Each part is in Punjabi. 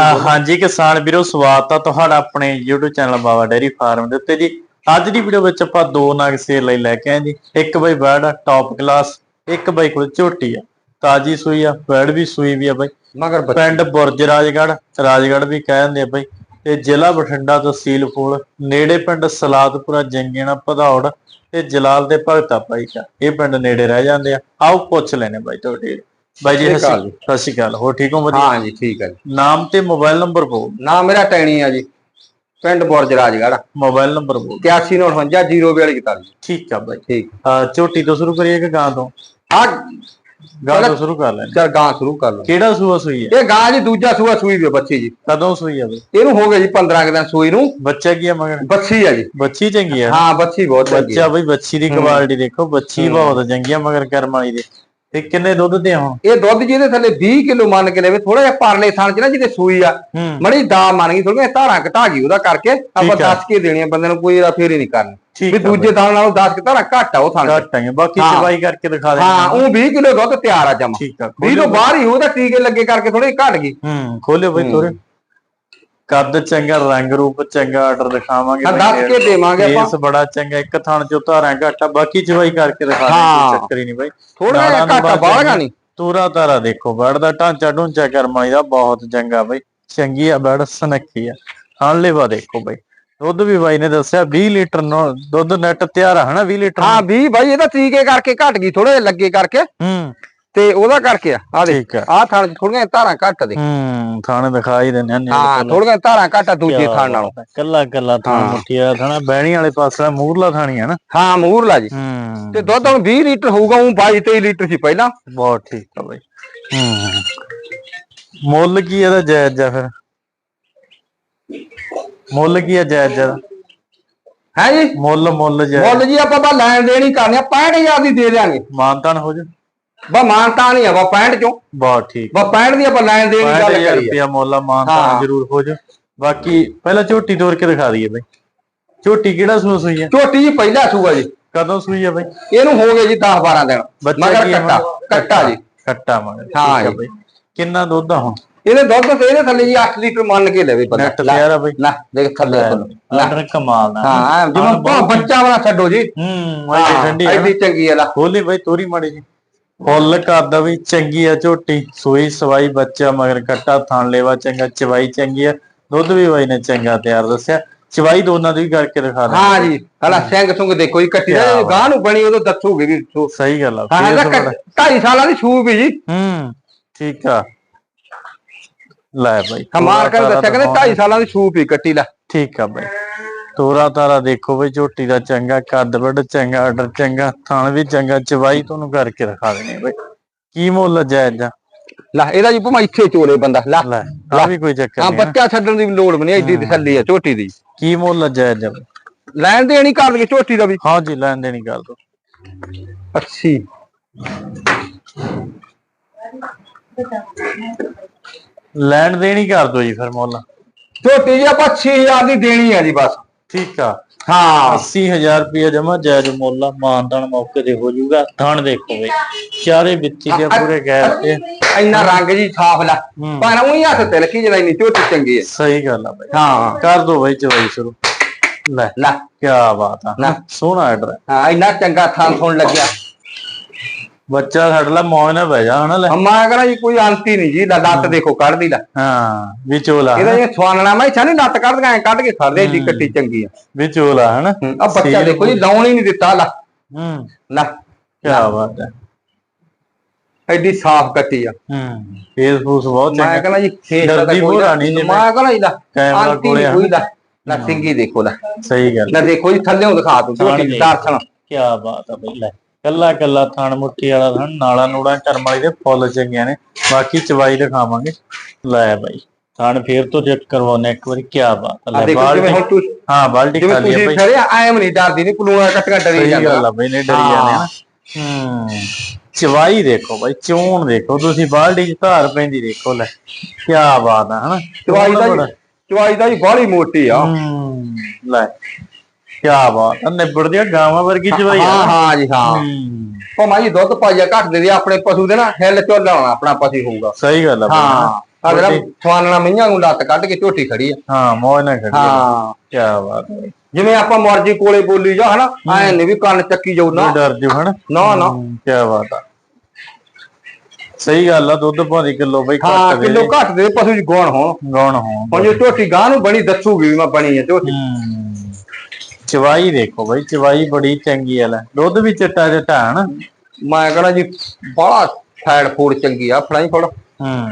ਹਾਂ- ਹਾਂਜੀ ਕਿਸਾਨ ਵੀਰੋ ਸਵਾਗਤ ਆ ਤੁਹਾਡਾ ਆਪਣੇ YouTube channel Baba dairy farm ਦੇ ਉੱਤੇ ਜੀ। ਅੱਜ ਦੀ ਵੀਡੀਓ ਵਿੱਚ ਆਪਾਂ ਦੋ ਨਗ ਸੇਲ ਲਈ ਲੈ ਕੇ ਆਏ ਜੀ। ਇੱਕ ਬਈ ਆ ਟੌਪ ਕਲਾਸ ਇੱਕ ਬਈ ਕੋਲ ਝੋਟੀ ਆ। ਤਾਜੀ ਸੂਈ ਆ ਬੈਡ ਵੀ ਸੂਈ ਵੀ ਆ ਬਈ। ਮਗਰ ਪਿੰਡ ਬੁਰਜ ਰਾਜਗੜ੍ਹ ਰਾਜਗੜ੍ਹ ਵੀ ਕਹਿ ਦਿੰਦੇ ਆ ਬਈ। ਤੇ ਜ਼ਿਲ੍ਹਾ ਬਠਿੰਡਾ ਤਹਿਸੀਲ ਫੂਲ ਨੇੜੇ ਪਿੰਡ ਸਲਾਦਪੁਰਾ ਜੰਗੀਣਾ ਭਦੌੜ ਤੇ ਜਲਾਲ ਦੇ ਭਗਤਾ ਭਾਈ ਕਾ ਇਹ ਪਿੰਡ ਨੇੜੇ ਰਹਿ ਜਾਂਦੇ ਆ। ਆਓ ਪੁੱਛ ਲੈਣੇ ਬਾਈ ਤੁਹਾਡੇ ਬਾਈ ਜੀ ਸਤਿ ਸ਼੍ਰੀ ਅਕਾਲ ਸਤਿ ਸ਼੍ਰੀ- ਸਤਿ ਸ਼੍ਰੀ ਅਕਾਲ। ਹੋ ਠੀਕ ਹੋ ਵਧੀਆ? ਹਾਂ ਜੀ ਠੀਕ ਹੈ ਜੀ। ਨਾਮ ਤੇ ਮੋਬਾਈਲ ਨੰਬਰ ਬੋਲ। ਨਾਮ ਮੇਰਾ ਟੈਣੀ ਆ ਜੀ ਪਿੰਡ ਬੁਰਜ ਰਾਜਗੜ੍ਹ। ਮੋਬਾਈਲ ਨੰਬਰ ਬੋਲ। 8158 ਠੀਕ ਆ ਬਾਈ। ਠੀਕ। ਆ ਝੋਟੀ ਤੋਂ ਸ਼ੁਰੂ ਕਰੀਏ ਕਿ ਗਾਂ ਤੋਂ? ਆ ਗਾਂ ਤੋਂ ਸ਼ੁਰੂ ਕਰ ਲੈਣੇ ਚਲ ਗਾਂ ਸ਼ੁਰੂ ਕਰ ਲਓ। ਕਿਹੜਾ ਸੂਆ ਸੂਈ ਹੈ ਇਹ ਗਾਂ ਜੀ ਦੂਜਾ ਸੂਆ ਸੂਈ ਵੀ ਬੱਚੀ ਜੀ। ਕਦੋਂ ਸੂਈ ਆ ਬਈ? ਇਹਨੂੰ ਹੋ ਗਏ ਜੀ 15 ਕੁ ਦਿਨ ਸੂਈ ਨੂੰ। ਬੱਚਾ ਕੀ ਆ ਮਗਰ? ਬੱਚੀ ਆ ਜੀ। ਬੱਚੀ ਚੰਗੀ ਆ। ਹਾਂ ਬੱਚੀ ਬਹੁਤ ਚੰਗੀ ਬੱਚਾ ਬਈ ਬੱਚੀ ਦੀ ਕੁਆਲਿਟੀ ਦੇਖੋ ਬੱਚੀ ਬਹੁਤ ਚੰਗੀ ਆ ਮਗਰ ਕਰਮ ਵਾਲੀ ਦੇ। ਤੇ ਕਿੰਨੇ ਦੁੱਧ ਦੇ ਹੁਣ? ਇਹ ਦੁੱਧ ਜਿਹਦੇ ਥੱਲੇ 20 ਕਿਲੋ ਮੰਨ ਕੇ ਲੈਵੇ ਥੋੜਾ ਜਿਹਾ ਪਰਲੇ ਥਾਂ ਚ ਨਾ ਜਿਹਦੇ ਸੂਈ ਆ ਮੜੀ ਦਾ ਮੰਨ ਗਈ ਥੋੜੀਆਂ ਧਾਰਾਂ ਘਟਾ ਗਈ ਉਹਦਾ ਕਰਕੇ ਆਪਾਂ ਠੀਕ ਆ। ਦੱਸ ਕੇ ਦੇਣੀਆਂ ਬੰਦੇ ਨੂੰ ਕੋਈ ਇਹਦਾ ਫੇਰ ਹੀ ਨਹੀਂ ਕਰਨੀ। ਵੀ ਆ ਦੂਜੇ ਥਾਂ ਨਾਲੋਂ 10 ਕਿ ਧਾਰਾਂ ਘੱਟ ਆ ਉਹ ਥਾਂ। ਘੱਟ ਆਂਗੇ ਬਾਕੀ। ਚਵਾਈ ਕਰਕੇ ਦਿਖਾ ਦੇ ਹਾਂ ਉਹ 20 ਕਿਲੋ ਦੁੱਧ ਤਿਆਰ ਆ ਜਮਾ। ਠੀਕ ਆ 20 ਤੋਂ ਬਾਹਰ ਹੀ ਉਹਦਾ ਟੀਕੇ ਲੱਗੇ ਕਰਕੇ ਥੋੜੀ ਘਟ ਗਈ। ਹੂੰ ਖੋਲਿਓ ਬਈ ਤੋਰੇ। ਕੱਦ ਚੰਗਾ ਰੰਗ ਰੂਪ ਚੰਗਾ ਆਰਡਰ ਦਿਖਾਵਾਂਗੇ ਹਾਂ ਦੱਸ ਕੇ ਦੇਵਾਂਗੇ ਆਪਾਂ। ਫੇਸ ਬੜਾ ਚੰਗਾ ਇੱਕ ਥਣ ਚੋਂ ਧਾਰਾਂ ਘੱਟ ਬਾਕੀ ਚਵਾਈ ਕਰਕੇ ਦਿਖਾ ਦੇ ਹਾਂ। ਕੋਈ ਚੱਕਰ ਹੀ ਨਹੀਂ ਬਾਈ। ਥੋੜਾ ਜਿਹਾ ਘੱਟ ਆ ਬਾਅਦ ਬਾਹਰ ਚੰਗਾ। ਨਹੀਂ। ਤੂਰਾ ਤਾਰਾ ਦੇਖੋ ਬੈੜ ਦਾ ਢਾਂਚਾ ਢੂੰਚਾ ਕਰਮਾਈ ਦਾ ਬਹੁਤ ਚੰਗਾ ਬਈ। ਚੰਗੀ ਆ ਬੈੜ ਸਨੱਖੀ ਆ। ਹਾਂ ਲੇਵਾ ਦੇਖੋ ਬਈ। ਦੁੱਧ ਵੀ ਬਾਈ ਨੇ ਦੱਸਿਆ 20 ਲੀਟਰ ਨੋ ਦੁੱਧ ਨੈਟ ਤਿਆਰ ਆ ਹਨਾ 20 ਲੀਟਰ ਹਾਂ 20 ਬਾਈ ਇਹਦਾ ਟੀਕੇ ਕਰਕੇ ਘਟ ਗਈ ਥੋੜੇ ਲੱਗੇ ਕਰਕੇ। ਹੂੰ। ਤੇ ਉਹਦਾ ਕਰਕੇ ਆ ਆ ਦੇ ਠੀਕ ਆ। ਆ ਥਾਂ ਥੋੜੀਆਂ ਧਾਰਾਂ ਘੱਟ ਦੇ ਹੂੰ ਥਾਣੇ ਦਿਖਾਈ ਦਿੰਦੇ ਨੇ ਹਾਂ ਥੋੜੀਆਂ ਧਾਰਾਂ ਘੱਟ ਆ ਦੂਜੇ ਥਾਂ ਨਾਲੋਂ। ਕੱਲਾ ਕੱਲਾ ਥਾਣ ਹਾਂ। ਮੁੱਠੀ ਵਾਲਾ ਥਾਣਾ ਬਹਿਣੀ ਵਾਲੇ ਪਾਸੇ ਦਾ ਮੂਰਲਾ ਥਾਣੀ ਆ ਨਾ। ਹਾਂ ਮੂਰਲਾ ਜੀ। ਹੂੰ। ਤੇ ਦੁੱਧ ਹੁਣ 20 ਲੀਟਰ ਹੋਊਗਾ ਉਹ 22 23 ਲੀਟਰ ਸੀ ਪਹਿਲਾਂ। ਬਹੁਤ ਠੀਕ ਆ ਬਈ। ਹੂੰ। ਮੁੱਲ ਕੀ ਇਹਦਾ ਜਾਇਜ਼ ਆ ਫਿਰ? ਮੁੱਲ ਕੀ ਆ ਜਾਇਜ਼ ਆ ਹੈ ਜੀ? ਮੁੱਲ ਮੁੱਲ ਜਾਇਜ਼। ਮੁੱਲ ਜੀ ਆਪਾਂ ਬਾ ਲੈਣ ਦੇਣ ਹੀ ਕਰਨੀ ਆ 65000 ਦੀ ਦੇ ਦਿਆਂਗੇ। ਮਾਨਤਾਨ ਹੋ ਜਾ ਬਾ ਮਾਨਤਾ ਨਹੀਂ ਆ ਬਾ 65 ਚੋਂ। ਬਹੁਤ ਠੀਕ। ਬਾ 65 ਦੀ ਆਪਾਂ ਲੈਣ ਦੇਣ ਦੀ ਗੱਲ 65000 ਕਰੀ ਆ ਰੁਪਿਆ ਮੁੱਲ ਆ ਮਾਨਤਾਨ ਹਾਂ। ਜ਼ਰੂਰ ਹੋ ਜਾ ਬਾਕੀ ਪਹਿਲਾਂ ਝੋਟੀ ਤੋੜ ਕੇ ਦਿਖਾ ਦਈਏ ਬਈ। ਝੋਟੀ ਕਿਹੜਾ ਸੂਆ ਸੂਈ ਹੈ ਝੋਟੀ ਜੀ ਪਹਿਲਾ ਸੂਆ ਜੀ। ਕਦੋਂ ਸੂਈ ਹੈ ਬਈ? ਇਹਨੂੰ ਹੋ ਗਏ ਜੀ 10 12 ਦਿਨ। ਮਗਰ ਕੀ ਹੈ ਕੱਟਾ ਮਗਰ? ਕੱਟਾ ਜੀ। ਕੱਟਾ ਮਗਰ ਹਾਂ ਜੀ। ਬਈ। ਕਿੰਨਾ ਦੁੱਧ ਆ ਹੁਣ? ਇਹਦੇ ਦੁੱਧ ਤੇ ਇਹਦੇ ਥੱਲੇ ਜੀ 8 ਲੀਟਰ ਮੰਨ ਕੇ ਲੈਵੇ ਬੰਦਾ। ਨੈਟ ਤਿਆਰ ਆ ਬਈ। ਲੈ ਦੇਖ ਥੱਲੇ ਖੋਲੋ। ਲੈ। ਆਰਡਰ ਕਮਾਲ ਦਾ ਹਾਂ ਜਿਵੇਂ ਬੱਚਾ ਵਾਲਾ ਛੱਡੋ ਜੀ। ਹੂੰ ਐਡੀ ਠੰਡੀ ਨਾ। ਐਡੀ ਚੰਗੀ ਆ ਲੈ। ਖੋਲੀ ਬਈ ਤੋਰੀ ਮਾੜੀ ਜੀ। ਫੁੱਲ ਕਰਦਾ ਵੀ ਚੰਗੀ ਆ ਝੋਟੀ ਸੂਈ ਸਵਾਈ ਬੱਚਾ ਮਗਰ ਕੱਟਾ ਥਣ ਲੈਵਾ ਚੰਗਾ ਚਵਾਈ ਚੰਗੀ ਆ ਦੁੱਧ ਵੀ ਬਾਈ ਨੇ ਚੰਗਾ ਤਿਆਰ ਦੱਸਿਆ। ਚਵਾਈ ਦੋਨਾਂ ਦੀ ਵੀ ਕਰਕੇ ਦਿਖਾ ਦੇ ਹਾਂ ਜੀ ਹਲਾ ਸਿੰਘ ਸੁੰਗ ਦੇਖੋ ਜੀ ਕੱਟੀ ਦਾ ਕਿਆ ਗਾਂ ਨੂੰ ਬਣੀ ਉਦੋਂ ਦੱਸੂਗੀ ਵੀ ਸਹੀ ਗੱਲ ਆ ਹਾਂ 2.5 ਸਾਲਾਂ ਦੀ ਸੂਪ ਹੀ ਜੀ। ਹੂੰ ਠੀਕ ਆ। ਲੈ ਬਾਈ। ਹਮਾਰ ਕਰ ਦੱਸਿਆ ਕਹਿੰਦੇ ਤਾਰਾ 2.5 ਸਾਲਾਂ ਦੀ ਸੂਪ ਹੀ ਕੱਟੀ ਲੈ ਠੀਕ ਆ ਬਾਈ। ਤੋਰਾ ਤਾਰਾ ਦੇਖੋ ਬਈ ਝੋਟੀ ਦਾ ਚੰਗਾ ਕੱਦ ਵੱਡ ਚੰਗਾ ਆਰਡਰ ਚੰਗਾ ਥਣ ਵੀ ਚੰਗਾ ਚਵਾਈ ਤੁਹਾਨੂੰ ਕਰਕੇ ਦਿਖਾ ਦੇਣੀ ਬਈ। ਕੀ ਮੁੱਲ ਜਾਇਜ਼ ਆ ਲੈ ਇਹਦਾ ਜੀ ਭਮਾ ਇੱਥੇ ਚੋਲੇ ਬੰਦਾ ਲੈ ਲੈ ਆ ਵੀ ਕੋਈ ਚੱਕਰ ਹਾਂ ਨਹੀਂ ਆ। ਬੱਚਾ ਛੱਡਣ ਦੀ ਲੋੜ ਨਹੀਂ ਐਡੀ ਤਸੱਲੀ ਆ ਝੋਟੀ ਦੀ। ਕੀ ਮੁੱਲ ਜਾਇਜ਼ ਆ? ਲੈਣ ਦੇਣੀ ਕਰ ਲਗੇ ਝੋਟੀ ਦਾ ਵੀ। ਹਾਂ ਜੀ ਲੈਣ ਦੇਣੀ ਗੱਲ ਤੋਂ 80 ਲੈਣ ਦੇਣੀ ਕਰ ਦੋ ਜੀ ਫਿਰ ਮੁੱਲ। ਝੋਟੀ ਜੀ ਆਪਾਂ 6000 ਦੀ ਦੇਣੀ ਆ ਜੀ ਬਸ। ਠੀਕ ਆ। ਹਾਂ। 80000 ਰੁਪਏ ਜਮਾ ਜਾਇਜ਼ ਮੁੱਲ ਮਾਨਦਾਨ ਮੌਕੇ ਤੇ ਹੋ ਜਾਊਗਾ। ਥਣ ਦੇਖੋ ਬਈ ਚਾਰੇ ਵਿੱਚੀ ਦੇ ਪੂਰੇ ਗੈਰ ਤੇ। ਇੰਨਾ ਰੰਗ ਜੀ ਸਾਫ਼ ਲੈ। ਪਰ ਉਹੀ ਹੱਥ ਤੇ ਲਕੀ ਜਿਹੜਾ ਇੰਨੀ ਝੋਟੀ ਚੰਗੀ ਹੈ ਸਹੀ ਗੱਲ ਆ ਬਈ। ਹਾਂ। ਕਰ ਦੋ ਬਈ ਚਵਾਈ ਸ਼ੁਰੂ। ਲੈ ਲੈ। ਕੀ ਬਾਤ ਆ। ਸੋਹਣਾ ਆਰਡਰ ਹਾਂ ਇੰਨਾ ਚੰਗਾ ਥਾਂ ਸੁਣ ਲੱਗਿਆ। ਬੱਚਾ ਛੱਡ ਲੈ ਮੌਜ ਨਾ ਬਹਿ ਜਾ ਹਨਾ ਲੈ। ਹਮਾ ਕਰਾਂ ਜੀ ਕੋਈ ਅੰਤੀ ਨਹੀਂ ਜੀ ਲੱਤ ਦੇਖੋ ਕੱਢਦੀ ਲੈ। ਹਾਂ ਵਿਚੋਲਾ ਇਹਦਾ ਇਹ ਸਵਾਨਣਾ ਮੈਂ ਛਾਣੀ ਲੱਤ ਕੱਢ ਐ ਕੱਢ ਕੇ ਖੜਦੇ ਏਡੀ ਕੱਟੀ ਚੰਗੀ ਆ। ਵਿਚੋਲਾ ਹਨਾ। ਆ ਬੱਚਾ ਦੇਖੋ ਜੀ ਲਾਉਣ ਹੀ ਨਹੀਂ ਦਿੱਤਾ ਲੈ। ਹੂੰ। ਲੈ ਕੀ ਬਾਤ ਹੈ। ਐਡੀ ਸਾਫ਼ ਕੱਟੀ ਆ। ਹੂੰ ਫੇਸ ਫੂਸ ਬਹੁਤ ਮੈਂ ਚੰਗਾ। ਕਹਿੰਦਾ ਜੀ ਫੇਸ ਦਾ ਕੋਈ ਨਹੀਂ ਮੈਂ। ਕਹਿੰਦਾ ਜੀ ਲੈ ਕੈਮਰਾ ਕੋਲੇ ਆ। ਕੋਈ ਲੈ ਲੈ ਸਿੰਗੀ ਦੇਖੋ ਲੈ। ਸਹੀ ਗੱਲ। ਲੈ ਦੇਖੋ ਜੀ ਥੱਲੇੋਂ ਦਿਖਾ ਤੂੰ। ਦਰਸ਼ਨ ਕੀ ਬਾਤ ਆ ਬਈ ਲੈ। ਕੱਲਾ ਕੱਲਾ ਥਣ ਮੁੱਠੀ ਵਾਲਾ ਥਣ ਨਾਲਾ ਨੂੜਾ ਕਰਮ ਵਾਲੀ ਦੇ ਫੁੱਲ ਚੰਗੀਆਂ ਨੇ। ਬਾਕੀ ਚਵਾਈ ਦਿਖਾਵਾਂਗੇ। ਲੈ ਬਾਈ ਥਣ ਫੇਰ ਤੋਂ ਚੈੱਕ ਕਰਵਾਉਣੇ ਇੱਕ ਵਾਰੀ ਕੀ ਬਾਤ ਲੈ ਹੁਣ ਬਾਲਟੀ ਹਾਂ ਬਾਲਟੀ ਆ ਤੁਸੀਂ ਬਈ। ਖੜੇ ਆਏ ਨਹੀਂ ਡਰਦੀ ਨਹੀਂ ਪਲੂਣਾ ਕੱਟੀਆਂ ਡਰੀ ਸਹੀ ਜਾਂਦਾ। ਗੱਲ ਬਈ ਨੇ ਡਰੀ ਜਾਂਦੇ ਹੂੰ ਚਵਾਈ ਦੇਖੋ ਬਾਈ ਚੋਣ ਦੇਖੋ। ਤੁਸੀਂ ਬਾਲਟੀ ਚ ਧਾਰ ਪੈਂਦੀ ਦੇਖੋ ਲੈ ਕੀ ਬਾਤ ਆ ਹਨਾ। ਚਵਾਈ ਦਾ ਚਵਾਈ ਦਾ ਜੀ ਬਾਹਲੀ ਮੋਟੀ ਆ। ਹੂੰ ਲੈ। ਕੀ ਬਾਤ ਆ ਨਿਬੜਦੀ ਆ ਗਾਵਾਂ ਵਰਗੀ ਚਵਾਈ ਆ। ਹਾਂ ਹਾਂ ਜੀ ਹਾਂ। ਹੂੰ। ਭਾਵੇਂ ਜੀ ਦੁੱਧ ਪਾਈਆ ਘੱਟ ਦੇ ਦੇ ਆਪਣੇ ਪਸ਼ੂ ਦੇ ਨਾ ਹਿੱਲ ਚੁੱਲ ਲਾਉਣਾ ਆਪਣਾ ਪਸ਼ੂ ਹੋਊਗਾ। ਸਹੀ ਗੱਲ ਆ ਹਾਂ ਵੱਡੀ- ਸਵਾਨਣਾ ਮਈਆਂ ਨੂੰ ਲੱਤ ਕੱਢ ਕੇ ਝੋਟੀ ਖੜੀ ਆ। ਹਾਂ ਮੋਹ ਨਾ ਖੜੀ ਹਾਂ। ਕੀ ਬਾਤ ਹੈ ਜਿਵੇਂ ਆਪਾਂ ਮਰਜ਼ੀ ਕੋਲੇ ਬੋਲੀ ਜਾ ਹਨਾ? ਐ ਨਹੀਂ ਵੀ ਕੰਨ ਚੱਕੀ ਜਾਊ ਨਾ। ਡਰ ਜੂ ਹਣ ਨਾ ਨਾ। ਕੀ ਬਾਤ ਆ। ਸਹੀ ਗੱਲ ਆ ਦੁੱਧ ਭਾਰੀ ਕਿਲੋ ਬਈ ਹਾਂ ਘੱਟ ਦੇ। ਕਿਲੋ ਘੱਟ ਦੇ ਪਸ਼ੂ ਚ ਗੌਣ ਹੋਣ। ਗੌਣ ਹੋਣ। ਹੁਣ ਜੇ ਝੋਟੀ ਗਾਂ ਨੂੰ ਬਣੀ ਦੱਸੂਗੀ ਵੀ ਮੈਂ ਬਣੀ ਆ ਝੋਟੀ। ਹੂੰ। ਚਵਾਈ ਦੇਖੋ ਬਈ ਚਵਾਈ ਬੜੀ ਚੰਗੀ ਆ ਲੈ। ਦੁੱਧ ਵੀ ਚਿੱਟਾ ਚਿੱਟਾ ਹੈ ਨਾ। ਮੈਂ ਕਹਣਾ ਜੀ ਬੜਾ ਫੈੜ ਫੂੜ ਚੰਗੀ ਆ ਫੜਾਈ ਫੜ। ਹੂੰ।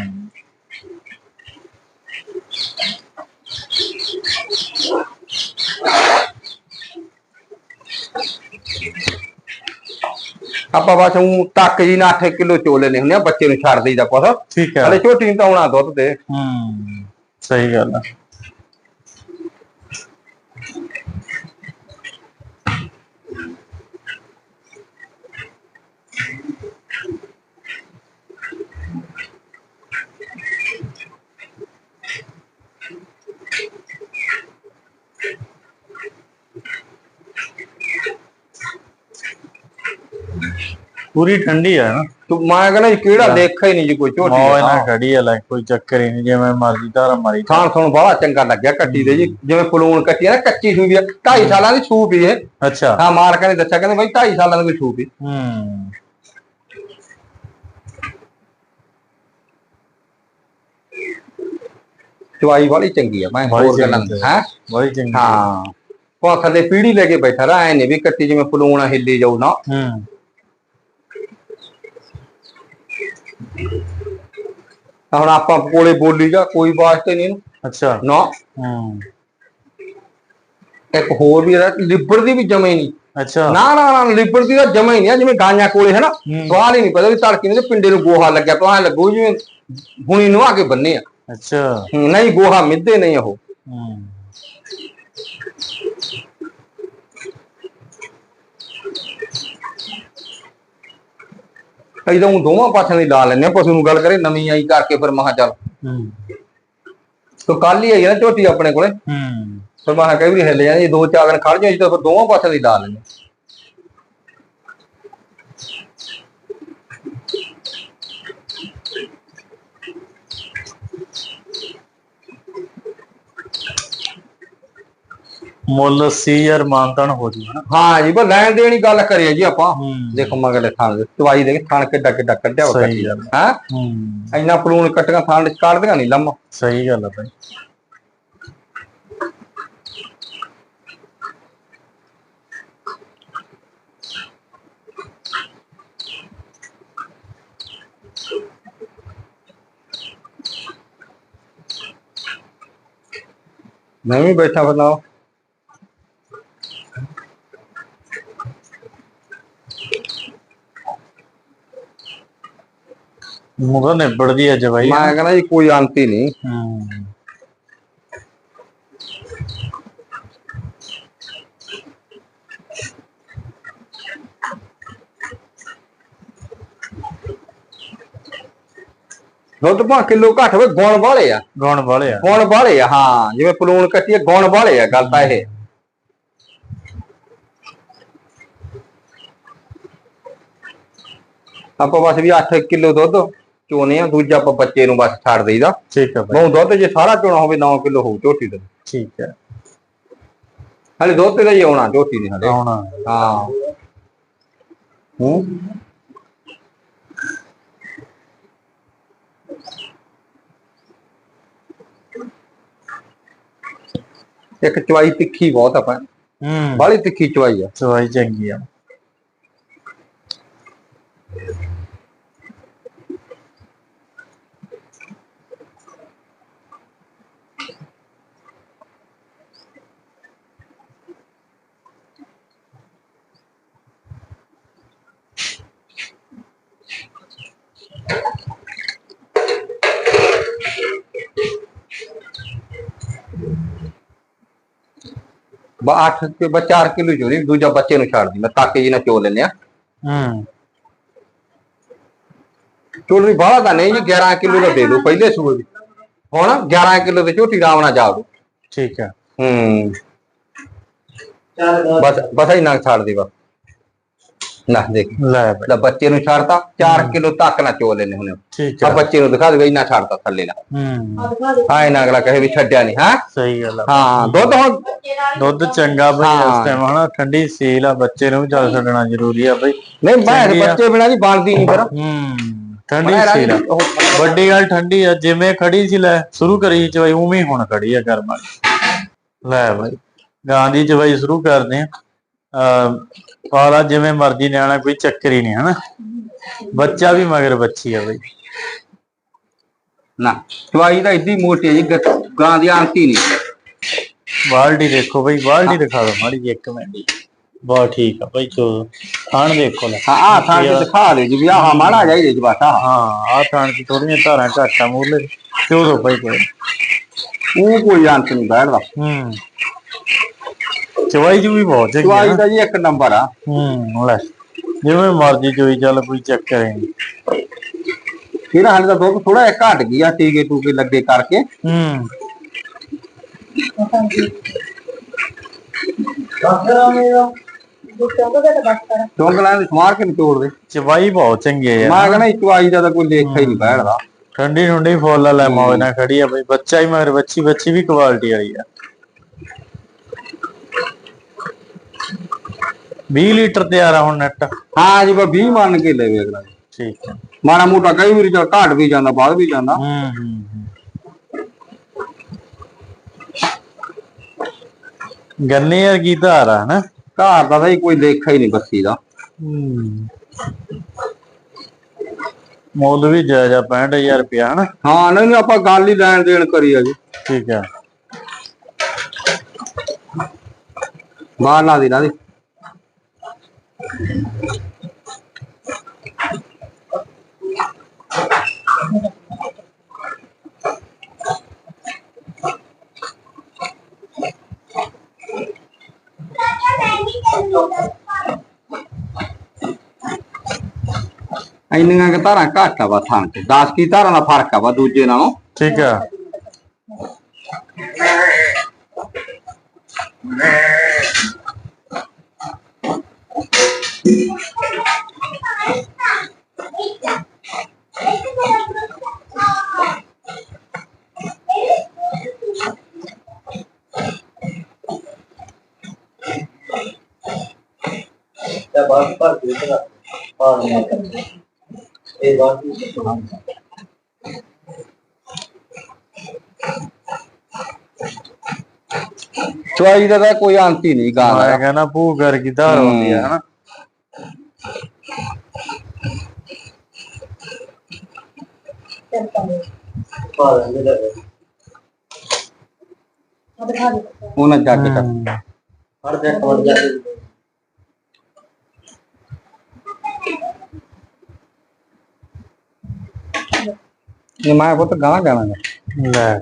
ਆਪਾਂ ਬਸ ਉਹ ਟੱਕ ਜੀ ਨਾ 8 ਕਿਲੋ ਚੋ ਲੈਨੇ ਹੁੰਦੇ ਆ ਬੱਚੇ ਨੂੰ ਛੱਡ ਦੇਈਦਾ ਕੁਛ ਠੀਕ ਹੈ ਹਲੇ ਝੋਟੀ ਨੂੰ ਤਾਂ ਆਉਣਾ ਦੁੱਧ ਤੇ। ਹੂੰ ਸਹੀ ਗੱਲ ਆ। ਪੂਰੀ ਠੰਡੀ ਆ ਨਾ। ਤੂੰ ਮੈਂ ਕਹਿੰਦਾ ਕਿਹੜਾ ਦੇਖਿਆ ਹੀ ਨਹੀਂ ਜੀ ਕੋਈ ਝੋਟੀ ਮੌਜ ਦਾ। ਨਾਲ ਖੜੀ ਆ ਲੈ ਕੋਈ ਚੱਕਰ ਹੀ ਨਹੀਂ ਜਿਵੇਂ ਮਰਜ਼ੀ ਧਾਰਾ ਮਾਰੀ। ਥਾਣ ਥਣ ਬੜਾ ਚੰਗਾ ਲੱਗਿਆ ਕੱਟੀ ਦੇ ਜੀ। ਜਿਵੇਂ ਪਲੂਣ ਕੱਟੀ ਆ ਨਾ ਕੱਚੀ ਸੂਈ ਆ। 2.5 ਸਾਲਾਂ ਦੀ ਸੂਪ ਹੀ ਇਹ। ਅੱਛਾ। ਹਾਂ ਮਾਲਕਾਂ ਨੇ ਦੱਸਿਆ ਕਹਿੰਦੇ ਬਾਈ 2.5 ਸਾਲਾਂ ਦੀ ਸੂਪ ਹੀ ਹੂੰ। ਚਵਾਈ ਵਾਲੀ ਚੰਗੀ ਆ ਮੈਂ ਹੋਰ ਗੱਲਾਂ ਹੈ? ਬੜੀ ਚੰਗੀ ਹਾਂ। ਉਹ ਥੱਲੇ ਪੀੜੀ ਲੈ ਕੇ ਬੈਠਾ ਰਾ ਐ ਨਹੀਂ ਵੀ ਕੱਟੀ ਜਿਵੇਂ ਪਲੂਣ ਹਿੱਲੀ ਜਾਊ ਨਾ। ਹੂੰ। ਹੁਣ ਆਪਾਂ ਕੋਲੇ ਬੋਲੀ ਜਾ ਕੋਈ ਵਾਸਤੇ ਨਹੀਂ ਅੱਛਾ। ਨਾ। ਹੂੰ। ਇੱਕ ਹੋਰ ਵੀ ਹੈ ਲਿਬੜ ਦੀ ਵੀ ਜਮੇ ਨਹੀਂ। ਅੱਛਾ। ਨਾ ਨਾ ਨਾ ਲਿਬੜ ਦੀ ਤਾਂ ਜਮਾ ਹੀ ਨਹੀਂ ਆ, ਜਿਵੇਂ ਗਾਂਆਂ ਕੋਲੇ ਹੈ। ਨਾ। ਸਵਾਲ ਹੀ ਨਹੀਂ ਪਤਾ ਵੀ ਤੜਕੀ ਨੂੰ ਪਿੰਡੇ ਨੂੰ ਗੋਹਾ ਲੱਗਿਆ ਤਾਂ ਐ ਲੱਗੂ ਜਿਵੇਂ ਹੁਣੀ ਨੂੰ ਆ ਕੇ ਬੰਨੇ ਆ। ਅੱਛਾ। ਨਹੀਂ ਗੋਹਾ ਮਿੱਦੇ ਨਹੀਂ ਉਹ। ਹੂੰ। ਕਈ ਤਾਂ ਊਂ ਦੋਵਾਂ ਪਾਸਿਆਂ ਦੀ ਲਾ ਲੈਂਦੇ ਆ ਪਸ਼ੂ ਨੂੰ ਗੱਲ ਕਰੇ ਨਵੀਂ ਆਈ ਕਰਕੇ ਫਿਰ ਮਹਾ ਚੱਲ। ਹੂੰ। ਤੋ ਕੱਲ ਹੀ ਆਈ ਨਾ ਝੋਟੀ ਆਪਣੇ ਕੋਲੇ। ਹੂੰ। ਫਿਰ ਮਹਾ ਕਈ ਵੀ ਹਿੱਲ ਜਾਂਦੀ ਦੋ ਚਾਰ ਦਿਨ ਖੜ ਜਾਈ ਤਾਂ ਫਿਰ ਦੋਵਾਂ ਪਾਸਿਆਂ ਦੀ ਲਾ ਲੈਂਦੇ ਮੁੱਲ 80000 ਮਾਨਤਨ ਹੋ ਜੂ ਹਨਾ? ਹਾਂ ਜੀ ਬਸ ਲੈਣ ਦੇਣ ਦੀ ਗੱਲ ਕਰੀਏ ਜੀ ਆਪਾਂ। ਹੂੰ। ਦੇਖੋ ਮਗਲੇ ਥਾਣ ਦੇ ਦਵਾਈ ਦੇ ਥਾਣ ਕਿੱਡਾ ਕਿੱਡਾ ਕੱਢਿਆ ਵਾ ਸਹੀ ਗੱਲ ਹਾਂ? ਹੂੰ। ਇੰਨਾ ਪਲੂਣ ਕੱਟੀਆਂ ਥਾਣ ਚ ਕੱਢਦੀਆਂ ਨਹੀਂ ਲੰਮ। ਸਹੀ ਗੱਲ ਆ ਭਾਈ ਮੈਂ ਵੀ ਬੈਠਾ ਬੰਦਾ ਮੁਗਾ ਨਿਬੜਦੀ ਅੱਜ ਬਾਈ। ਮੈਂ ਕਹਿੰਦਾ ਜੀ ਕੋਈ ਅੰਤ ਹੀ ਨਹੀਂ। ਹੂੰ। ਦੁੱਧ ਪਾ ਕਿਲੋ ਘੱਟ ਹੋਵੇ ਗੁਣ ਵਾਲੇ ਆ। ਗੌਣ ਵਾਲੇ ਆ। ਗੁਣ ਵਾਲੇ ਆ ਹਾਂ ਜਿਵੇਂ ਪਲੂਣ ਕੱਟੀ ਆ ਗੁਣ ਵਾਲੇ ਆ ਗੱਲ ਤਾਂ ਇਹ। ਆਪਾਂ ਬਸ ਵੀ 8 ਕਿਲੋ ਦੁੱਧ। ਚੋਨੇ ਆ ਦੂਜਾ ਆਪਾਂ ਬੱਚੇ ਨੂੰ ਬਸ ਛੱਡ ਦੇਈਦਾ। ਠੀਕ ਭਾਈ ਬਹੁ ਦੁੱਧ ਜੇ ਸਾਰਾ ਚੋਣਾ ਹੋਵੇ 9 ਕਿਲੋ ਹੋਊ ਝੋਟੀ ਦਾ। ਠੀਕ ਹੈ ਹਲੇ ਦੁੱਧ ਤੇ ਦਾ ਹੀ ਆਉਣਾ ਝੋਟੀ ਨਹੀਂ ਹਲੇ। ਆਉਣਾ। ਹਾਂ। ਹੂੰ। ਇੱਕ ਚਵਾਈ ਤਿੱਖੀ ਬਹੁਤ ਆ ਪਾ ਹੂੰ। ਬਾਹਲੀ ਤਿੱਖੀ ਚਵਾਈ ਆ। ਚਵਾਈ ਚੰਗੀ ਆ। 8 ਤੇ ਬਾ 4 ਕਿਲੋ ਚੋਰੀ ਦੂਜਾ ਬੱਚੇ ਨੂੰ ਛੱਡ ਦੀ। ਮੈਂ ਤਾਕੇ ਜੀ ਨਾਲ ਚੋ ਲੈਨੇ ਆ ਹੂੰ। ਚੋਰੀ ਬਾਹਲਾ ਤਾਂ ਨਹੀਂ ਜੀ 11 ਕਿਲੋ ਦਾ ਦੇ ਦੋ ਪਹਿਲੇ ਸੂਏ ਦੀ ਹੁਣ 11 ਕਿਲੋ ਦੇ ਝੋਟੀ ਰਾਮ ਨਾਲ ਜਾ ਦੋ ਠੀਕ ਹੈ। ਹੂੰ। ਬਸ ਬਸ ਇੰਨਾ ਕੁ ਛੱਡ ਦੇ ਬਸ। ਨਾ ਦੇਖ ਲੈ ਬਈ। ਲੈ ਬੱਚੇ ਨੂੰ ਛੱਡਤਾ 4 ਕਿਲੋ ਤੱਕ ਨਾ ਚੋ ਲੈਨੇ ਹੁਣੇ। ਠੀਕ ਆ ਆ ਬੱਚੇ ਨੂੰ ਦਿਖਾ ਦੇ ਇੰਨਾ ਛੱਡਤਾ ਥੱਲੇ ਨਾ ਹੂੰ। ਹਾਂ ਇਹਨਾਂ ਅਗਲਾ ਕਹੇ ਵੀ ਛੱਡਿਆ ਨਹੀਂ ਹਾਂ? ਸਹੀ ਗੱਲ ਆ। ਹਾਂ ਦੁੱਧ ਹੁਣ ਦੁੱਧ ਚੰਗਾ ਬਈ ਹਾਂ। ਇਸ ਟਾਈਮ ਹਨਾ ਠੰਡੀ ਸੀਲ ਆ ਬੱਚੇ ਨੂੰ ਵੀ ਚੱਲ ਛੱਡਣਾ ਜ਼ਰੂਰੀ ਆ ਬਈ। ਨਹੀਂ ਮੈਂ ਚੰਗੀ ਆ। ਬੱਚੇ ਬਿਨਾਂ ਦੀ ਬਣਦੀ ਨਹੀਂ ਫਿਰ। ਹੂੰ ਠੰਡੀ ਸੀਲ ਆ। ਰਾਜੀ, ਉਹ- ਵੱਡੀ ਗੱਲ ਠੰਡੀ ਆ ਜਿਵੇਂ ਖੜੀ ਸੀ ਲੈ ਸ਼ੁਰੂ ਕਰੀ ਚਵਾਈ ਉਵੇਂ ਹੀ ਹੁਣ ਖੜੀ ਆ ਕਰਮਾਂ ਦੀ। ਲੈ ਬਾਈ ਗਾਂ ਦੀ ਚਵਾਈ ਸ਼ੁਰੂ ਕਰਦੇ ਆ। ਅਹ ਪਾਲਾ ਜਿਵੇਂ ਮਰਜ਼ੀ ਨਿਆਣਾ ਕੋਈ ਚੱਕਰ ਹੀ ਨਹੀਂ ਹਨਾ। ਬੱਚਾ ਵੀ ਮਗਰ ਬੱਚੀ ਆ ਬਈ। ਨਾ ਚਵਾਈ ਤਾਂ ਇੱਡੀ ਮੋਟੀ ਹੈ ਜੀ ਗ- ਗਾਂ ਦੀ ਆਂਤੀ ਨਹੀਂ। ਬਾਲਟੀ ਦੇਖੋ ਬਈ ਬਾਲਟੀ ਦਿਖਾ ਦੋ ਮਾੜੀ ਜਿਹੀ ਇੱਕ ਮਿੰਟ। ਬਹੁਤ ਠੀਕ ਆ ਬਈ ਚੋ ਖਾਣ ਦੇਖੋ ਲੈ। ਹਾਂ ਆ ਥਾਂ ਤੇ ਦਿਖਾ ਲਿਓ ਜੀ ਵੀ ਆਹ ਮਾੜਾ ਜਾਈਏ ਜੀ ਬਸ ਆਹ। ਹਾਂ ਆ ਖਾਣ ਦੀ ਥੋੜੀਆਂ ਧਾਰਾਂ ਘੱਟ ਆ ਮੂਲੇ ਚੋ। ਦੋ ਬਈ ਕੋਈ ਉਹ ਕੋਈ ਅੰਤ ਨਹੀਂ ਬੈਠਦਾ ਹੂੰ। ਚਵਾਈ ਜੀ ਵੀ ਬਹੁਤ ਆ। ਚਵਾਈ। ਦਾ ਜੀ ਇੱਕ ਨੰਬਰ ਆ। ਹੂੰ ਲੈ ਜਿਵੇਂ ਮਰਜ਼ੀ ਚੋਈ ਚੱਲ ਕੋਈ ਚੱਕਰ ਹੀ ਨਹੀਂ। ਇਹਦਾ ਹਾਲੇ ਤਾਂ ਦੁੱਧ ਥੋੜਾ ਜਿਹਾ ਘਟ ਗਿਆ ਟੀਕੇ ਟੂਕੇ ਲੱਗੇ ਕਰਕੇ। ਹੂੰ। ਚੌਂਕਲਾਂ ਦੇ ਸਮਾਰ ਕੇ ਨਿਚੋੜ ਦੇ। ਚਵਾਈ ਬਹੁਤ ਚੰਗੀ ਆ ਮੈਂ ਕਹਿੰਦਾ ਚਵਾਈ ਦਾ ਤਾਂ ਕੋਈ ਲੇਖਾ ਹੀ ਨਹੀਂ ਬੈਠਦਾ ਠੰਡੀ ਠੰਡੀ ਫੁੱਲ ਲੈ ਮੌਜ ਨਾਲ ਖੜੀ ਆ ਬਈ ਬੱਚਾ ਹੀ ਮਗਰ ਬੱਚੀ ਬੱਚੀ ਵੀ ਕੁਆਲਿਟੀ ਵਾਲੀ ਆ। 20 ਲੀਟਰ ਤਿਆਰ ਆ ਹੁਣ ਨੈਟ ਹਾਂ ਜੀ ਬਾ 20 ਮੰਨ ਕੇ ਲੈ ਵੇਖਦਾ ਠੀਕ ਹੈ ਮਾੜਾ ਮੋਟਾ ਕਈ ਵਾਰੀ ਚਲ ਘਟ ਵੀ ਜਾਂਦਾ ਵੱਧ ਵੀ ਜਾਂਦਾ। ਹੂੰ ਹੂੰ ਹੂੰ। ਗੰਨੇ ਵਰਗੀ ਧਾਰ ਆ ਨਾ ਘਰ ਦਾ ਤਾਂ ਕੋਈ ਲੇਖਾ ਹੀ ਨਹੀਂ ਬੱਸੀ ਦਾ। ਮੁੱਲ ਵੀ ਜਾਇਜ਼ਾ 65000 ਰੁਪਇਆ ਹਨਾ? ਹਾਂ ਨਹੀਂ ਨਹੀਂ ਆਪਾਂ ਗੱਲ ਹੀ ਲੈਣ ਦੇਣ ਕਰੀ ਆ ਜੀ। ਠੀਕ ਹੈ ਬਾਹਰ ਲਾ ਦੇ ਲਾ ਦੇ ਇੰਨੀਆਂ ਕਿ ਧਾਰਾਂ ਘੱਟ ਆ ਵਾ ਥਾਂ ਤੇ। 10 ਕੀ ਧਾਰਾਂ ਦਾ ਫ਼ਰਕ ਆ ਵਾ ਦੂਜੇ ਨਾਲੋਂ? ਠੀਕ ਹੈ। ਚਵਾਈ ਦਾ ਤਾਂ ਕੋਈ ਅੰਤ ਹੀ ਨਹੀਂ ਗਾਂ। ਦਾ ਮੈਂ ਕਹਿੰਦਾ ਭੂ ਵਰਗੀ ਧਾਰ ਹੁੰਦੀ ਆ ਹਨਾ ਉਹਨਾਂ ਜਾ ਕੇ ਕਰ। ਇਹ ਮੈਂ ਪੁੱਤ ਗਾਂ ਜਾਣਾ ਗਾ। ਲੈ।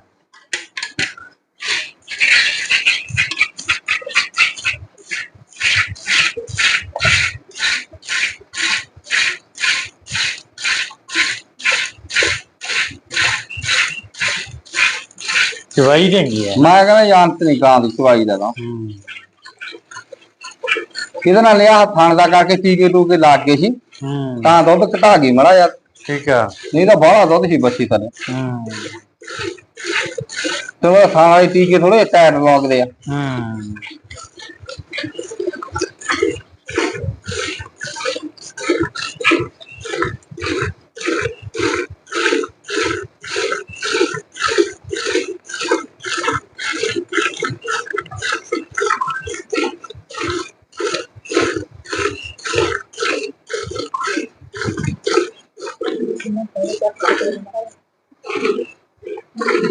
ਚਵਾਈ ਚੰਗੀ ਹੈ। ਮੈਂ ਕਹਿੰਦਾ ਅੰਤ ਨਹੀਂ ਗਾਂ ਦੀ ਚਵਾਈ ਦਾ ਤਾਂ ਹੂੰ। ਕਿਹਦੇ ਨਾਲ ਲਿਆ ਥਣ ਦਾ ਕਰਕੇ ਟੀਕੇ ਟੂਕੇ ਲੱਗ ਗਏ ਸੀ ਹੂੰ। ਤਾਂ ਦੁੱਧ ਘਟਾ ਗਈ ਮੜਾ ਯਾਰ ਠੀਕ ਆ। ਨਹੀਂ ਤਾਂ ਬਾਹਲਾ ਦੁੱਧ ਸੀ ਬੱਚੀ ਹੂੰ। ਤੇ ਉਹ ਥਾਂ ਵਾਲੇ ਟੀਕੇ ਥੋੜੇ ਟਾਇਰ ਲੱਗਦੇ ਆ। ਹੂੰ।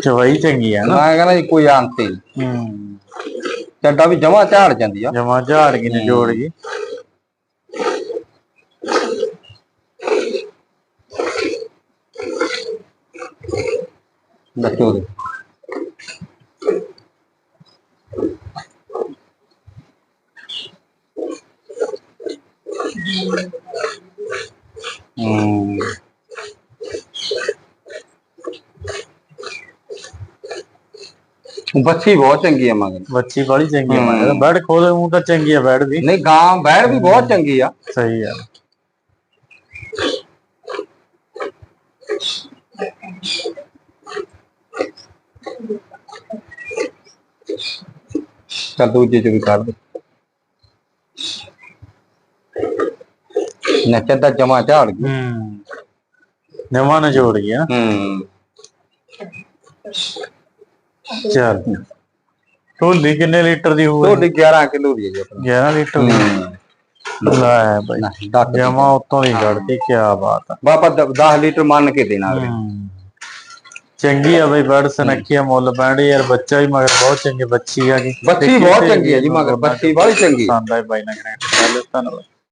ਚਵਾਈ ਚੰਗੀ ਆ ਨਾ ਮੈਂ ਕਹਿੰਦਾ ਜੀ ਕੋਈ ਅੰਤ ਹੀ ਨਹੀਂ ਹੂੰ ਚੱਡਾ ਵੀ ਜਮਾ ਝਾੜ ਜਾਂਦੀ ਆ ਜਮਾ ਝਾੜ ਗਈ ਨੇ ਜੋੜ ਗਈ ਦੱਸੋ ਦੇ ਹੂੰ ਬੱਚੀ ਬਹੁਤ ਚੰਗੀ ਆ ਮਗਰ ਬੱਚੀ ਬੜੀ ਚੰਗੀ ਆ ਹਮ। ਮਗਰ ਬੈਡ ਖੋਲੇ ਮੂੰਹ ਤਾਂ ਚੰਗੀ ਆ ਬੈਡ ਵੀ। ਨਹੀਂ ਗਾਂ ਬੈੜ ਵੀ ਬਹੁਤ ਚੰਗੀ ਆ। ਸਹੀ ਆ। ਚੱਲ ਦੂਜੇ ਚ ਵੀ ਕੱਢ ਦੇ। ਨੱਚਾ ਤਾਂ ਜਮਾ ਝਾੜ ਗਈ। ਹੂੰ। ਨਵਾਂ ਨਾ ਜੋੜ ਗਿਆ ਹੂੰ। ਚੱਲ। ਢੋਲੀ ਕਿੰਨੇ ਲੀਟਰ ਦੀ ਹੋਊਗੀ ਤੁਹਾਡੀ 11 ਕਿਲੋ ਦੀ ਹੈ ਜੀ ਆਪਣੀ। 11 ਲੀਟਰ ਦੀ? ਲੈ ਦੱਸ ਜਮਾ ਉਤੋਂ ਦੀ ਕੱਢਦੀ ਕੀ ਬਾਤ ਆ। ਬਾਬਾ 10 ਲੀਟਰ ਮੰਨ ਕੇ ਦੇਣਾ ਅਗਲੇ। ਚੰਗੀ ਆ ਬਈ ਬਰਡ ਸਨੱਖੀ ਆ ਮੁੱਲ ਪੈਂਡ ਯਾਰ ਬੱਚਾ ਵੀ ਮਗਰ ਬਹੁਤ ਚੰਗੀ ਬੱਚੀ ਆ ਗਈ ਬੱਚੀ ਬਹੁਤ ਚੰਗੀ ਹੈ ਜੀ ਮਗਰ ਬੱਚੀ ਬੜੀ ਚੰਗੀ ਪਸੰਦ ਆਈ ਬਾਈ ਨਾ ਕਰ ਧੰਨਵਾਦ।